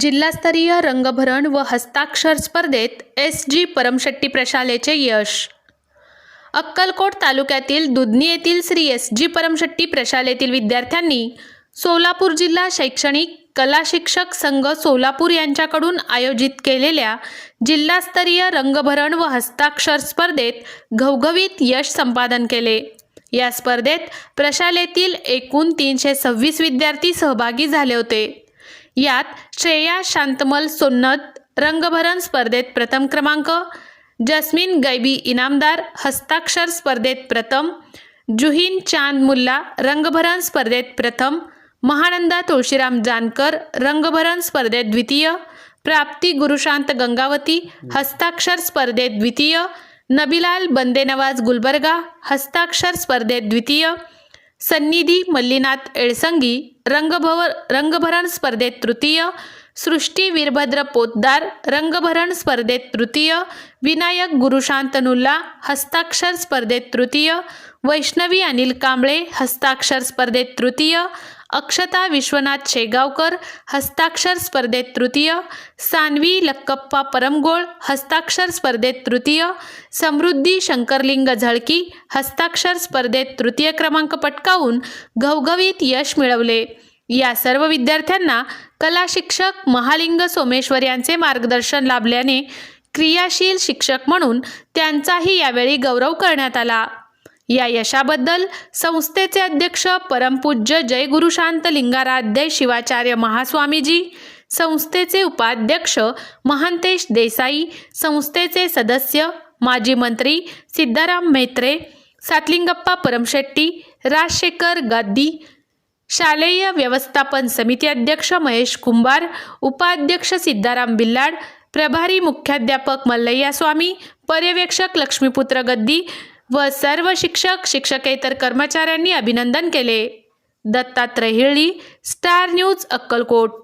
जिल्हास्तरीय रंगभरण व हस्ताक्षर स्पर्धेत एस जी परमशेट्टी प्रशालेचे यश. अक्कलकोट तालुक्यातील दुधनी येथील श्री एस जी परमशेट्टी प्रशालेतील विद्यार्थ्यांनी सोलापूर जिल्हा शैक्षणिक कला शिक्षक संघ सोलापूर यांच्याकडून आयोजित केलेल्या जिल्हास्तरीय रंगभरण व हस्ताक्षर स्पर्धेत घवघवीत यश संपादन केले. या स्पर्धेत प्रशालेतील एकूण तीनशे सव्वीस विद्यार्थी सहभागी झाले होते. यात श्रेया शांतमल सोन्नत रंगभरण स्पर्धेत प्रथम क्रमांक जस्मिन गैबी इनामदार हस्ताक्षर स्पर्धेत प्रथम जुहीन चांद मुल्ला रंगभरण स्पर्धेत प्रथम महानंदा तुळशीराम जानकर रंगभरण स्पर्धेत द्वितीय प्राप्ती गुरुशांत गंगावती हस्ताक्षर स्पर्धेत द्वितीय नबिलाल बंदेनवाज गुलबर्गा हस्ताक्षर स्पर्धेत द्वितीय सन्निधी मल्लीनाथ एळसंगी रंगभव रंगभरण स्पर्धेत तृतीय सृष्टी वीरभद्र पोतदार रंगभरण स्पर्धेत तृतीय विनायक गुरुशांतनुल्ला हस्ताक्षर स्पर्धेत तृतीय वैष्णवी अनिल कांबळे हस्ताक्षर स्पर्धेत तृतीय अक्षता विश्वनाथ शेगावकर हस्ताक्षर स्पर्धेत तृतीय सानवी लक्कप्पा परमगोळ हस्ताक्षर स्पर्धेत तृतीय समृद्धी शंकरलिंग झळकी हस्ताक्षर स्पर्धेत तृतीय क्रमांक पटकावून घवघवीत यश मिळवले. या सर्व विद्यार्थ्यांना कला शिक्षक महालिंग सोमेश्वर यांचे मार्गदर्शन लाभल्याने क्रियाशील शिक्षक म्हणून त्यांचाही यावेळी गौरव करण्यात आला. या यशाबद्दल संस्थेचे अध्यक्ष परमपूज्य जय लिंगाराध्य शिवाचार्य महास्वामीजी संस्थेचे उपाध्यक्ष महांतेश देसाई संस्थेचे सदस्य माजी मंत्री सिद्धाराम मेत्रे सातलिंगप्पा परमशेट्टी राजशेखर गाद्दी शालेय व्यवस्थापन समिती अध्यक्ष महेश कुंभार उपाध्यक्ष सिद्धाराम बिल्लाड प्रभारी मुख्याध्यापक मल्लय्या स्वामी पर्यवेक्षक लक्ष्मीपुत्र गद्दी व सर्व शिक्षक शिक्षकेतर कर्मचाऱ्यांनी अभिनंदन केले. Dattatray Hili star news Akkalkot.